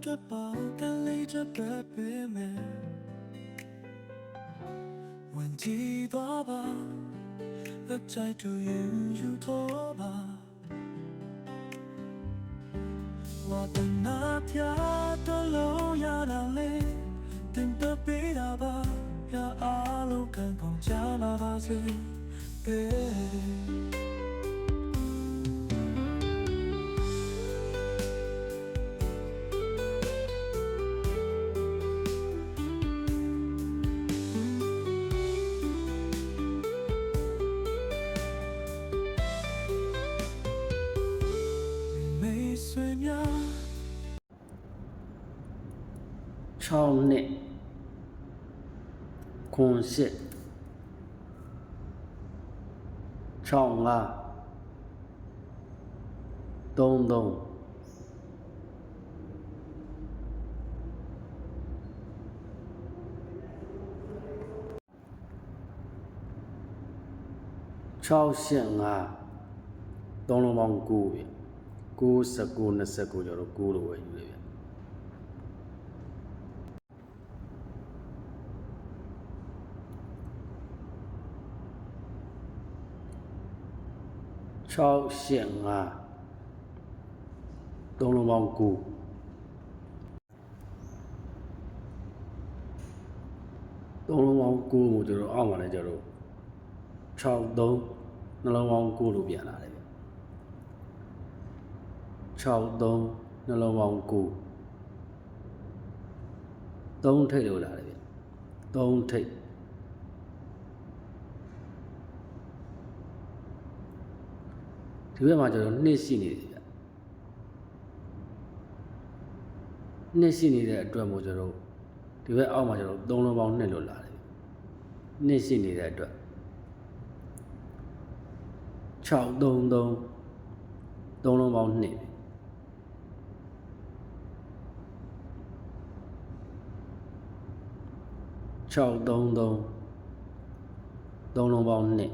အတွက်ပါကလေးချက်ပဲပေးမယ်ဝင်ကြည့်သွားပါလက်ချိုက်တူရင်ယူတော့ပါဝတ်နာပြတော့လို့ရတာလေတင်တပေးတာပါရအားလုံးခံပေါင်းကြလာပါစေ Hey. 6နှစ်ခွန်ရှစ်6 5 3 3 6ရှစ်5သုံးလုံးပေါင်း9ပြီ9 19 29ကျော်တော့9လို့ပဲယူရ ပြီ6 8 5သုံးလုံးပေါင်း9သုံးလုံးပေါင်း9ကိုကျွန်တော်အောက်မှာလည်းကျွန်တော်6 3နှလုံးပေါင်း9လို့ပြန်လာတယ်ဗျ6 3နှလုံးပေါင်း9 3ထိပ်လို့လာတယ်ဗျ3ထိပ် ဒီဘက်မှာကျွန်တော်နှစ်ရှိနေတယ်ဗျနှစ်ရှိနေတဲ့အတွက်မို့ကျွန်တော်ဒီဘက်အောက်မှာကျွန်တော်သုံးလုံးပေါင်းနှစ်လို့လာတယ်ဗျနှစ်ရှိနေတဲ့အတွက်6 3 3သုံးလုံးပေါင်းနှစ်ပြီ6 3 3သုံးလုံးပေါင်းနှစ်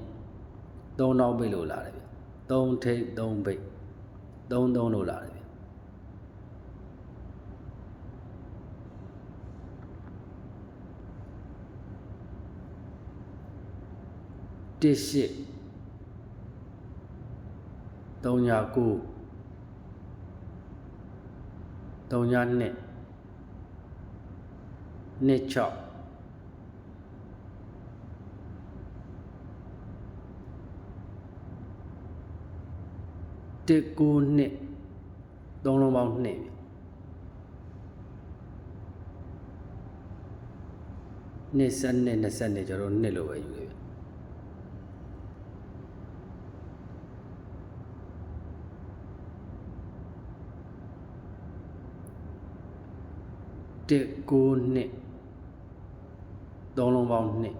သုံးနောက်ပိတ်လို့လာတယ်ဗျ သုံးထိပ်သုံးပိတ်သုံးသုံးလို့လာတယ်ဗျတစ်ရှိသုံးညာကိုသုံးညာနှစ်နှစ်6 တစ်ကိုနှစ်သုံးလုံးပေါင်းနှစ်ပြီနှစ်ဆက်နှစ်နှစ်ဆက်နှစ်ကျွန်တော်နှစ်လို့ပဲယူရပြီတစ်ကိုနှစ်သုံးလုံးပေါင်းနှစ်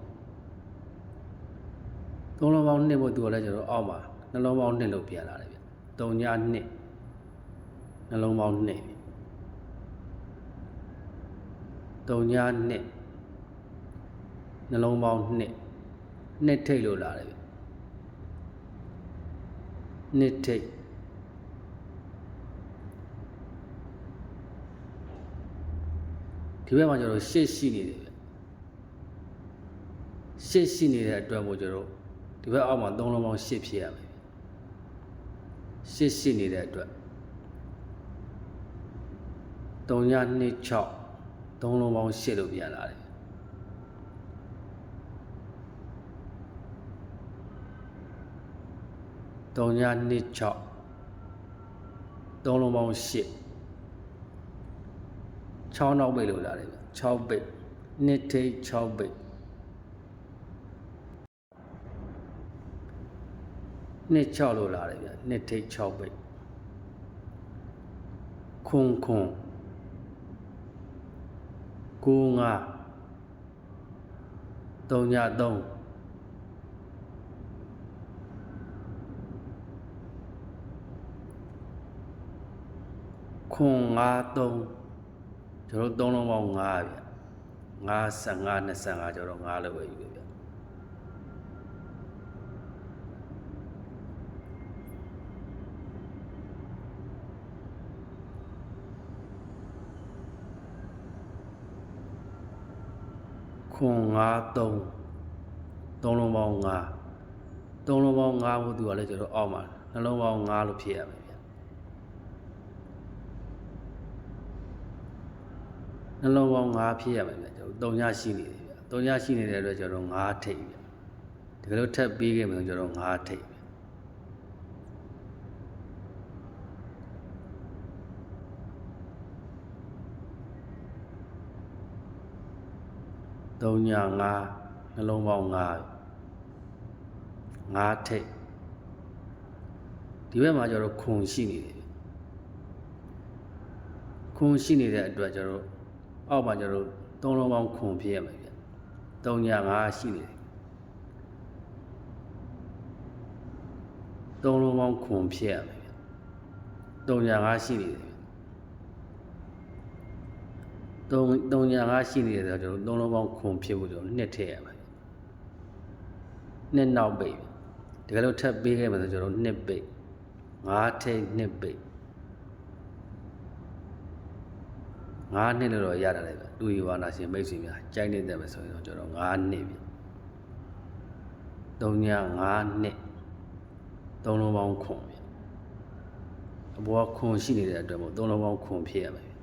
သုံးလုံးပေါင်းနှစ်ဖို့သူကလည်းကျွန်တော်အောက်မှာနှလုံးပေါင်းနှစ်လို့ပြန်လာတယ် ဗျတုံညာနှစ်နှလုံးပေါင်းနှစ်ပြီတုံညာနှစ်နှလုံးပေါင်းနှစ်နှစ်ထိတ်လို့လာတယ်ဗျနှစ်ထိတ်ဒီဘက်မှာကျတော့ရှစ်ရှိနေတယ်ဗျရှစ်ရှိနေတဲ့အတွက်မို့ကျတော့ဒီဘက်အောက်မှာသုံးလုံးပေါင်းရှစ်ဖြစ်ရမယ် ရှစ်ရှိနေတဲ့အတွက်3ည2 6သုံးလုံးပေါင်းရှစ်လို့ပြန်လာတယ်3ည2 6သုံးလုံးပေါင်းရှစ်6နောက်ပိတ်လို့လာတယ်ဗျ6ပိတ်နှစ်ထိပ်6ပိတ် နှစ်6လို့လာတယ်ဗျနှစ်ထိပ်6ပိတ်ခွန်ခွန်ကိုငါ3ည3ခွန်5 3ကျွန်တော်သုံးလုံးပေါင်း9ဗျ55 25ကျွန်တော်9လို့ပဲယူတ ခွန်5 3သုံးလုံးပေါင်း5သုံးလုံးပေါင်း5ဘုသူကလည်းကျွန်တော်အောက်မှာနှလုံးပေါင်း5လို့ဖြစ်ရမယ်ဗျနှလုံးပေါင်း5ဖြစ်ရမယ်ဗျကျွန်တော်3ညရှိနေတယ်ဗျ3ညရှိနေတဲ့အတွက်ကျွန်တော်5ထိပ်ဗျတကယ်လို့ထပ်ပြီးခဲ့မယ်ဆိုကျွန်တော်5ထိပ်ဗျ 3ည5နှလုံးပေါင်း5 5ထိပ်ဒီဘက်မှာကျတော့ခွန်ရှိနေတယ်ခွန်ရှိနေတဲ့အတွက်ကျတော့အောက်မှာကျတော့သုံးလုံးပေါင်းခွန်ဖြစ်ရမယ်ဗျ3ည5ရှိနေတယ်သုံးလုံးပေါင်းခွန်ဖြစ်ရမယ်ဗျ3ည5ရှိနေတယ်ဗျ 3 3ည5ရှိနေတယ်ဆိုတော့ကျွန်တော်သုံးလုံးပေါင်းခွန်ဖြစ်ဖို့ကျွန်တော်နှစ်ထည့်ရမယ်နှစ်နောက်ပိတ်တကယ်လို့ထပ်ပေးခဲ့မှဆိုကျွန်တော်နှစ်ပိတ်5ထိပ်နှစ်ပိတ်5နှစ်လို့တော့ရတာလေဗျလူယူဝါနာရှင်မိတ်ဆွေများကြိုက်နေတဲ့မယ်ဆိုရင်တော့ကျွန်တော်5နှစ်ပြီ3ည5နှစ်သုံးလုံးပေါင်းခွန်ပြီအဘောခွန်ရှိနေတဲ့အတွက်မို့သုံးလုံးပေါင်းခွန်ဖြစ်ရမယ်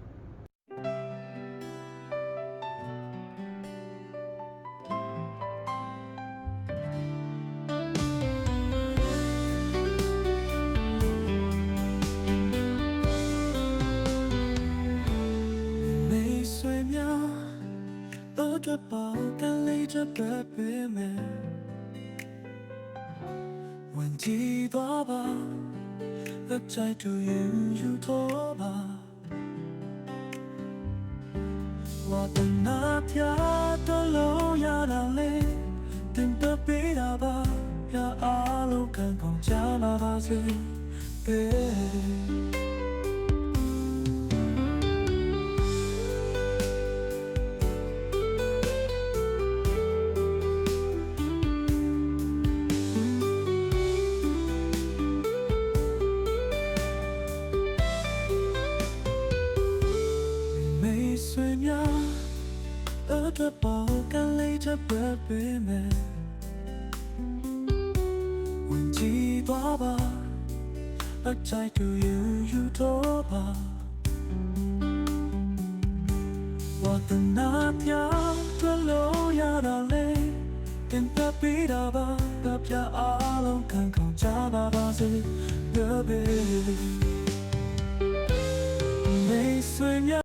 တော့တပေါကလေးချက်ပဲပေးမယ်ဝင်ကြည့်တော့ပါလက်ချိုက်တူရင်ယူတော့ပါဝတ်နာပြတော့လို့ရတာလေတင်တပေးတာပါပြ တော့ပေါကလေးချက်ပဲပေးမယ်ဝင်ကြည့်သွားပါအချိုက်တူယူယူတော့ပါဝတ်နာပြတော့လို့ရတာလေတင်တပေးတာပါတပြအားလုံးခံကောင်းကြပါ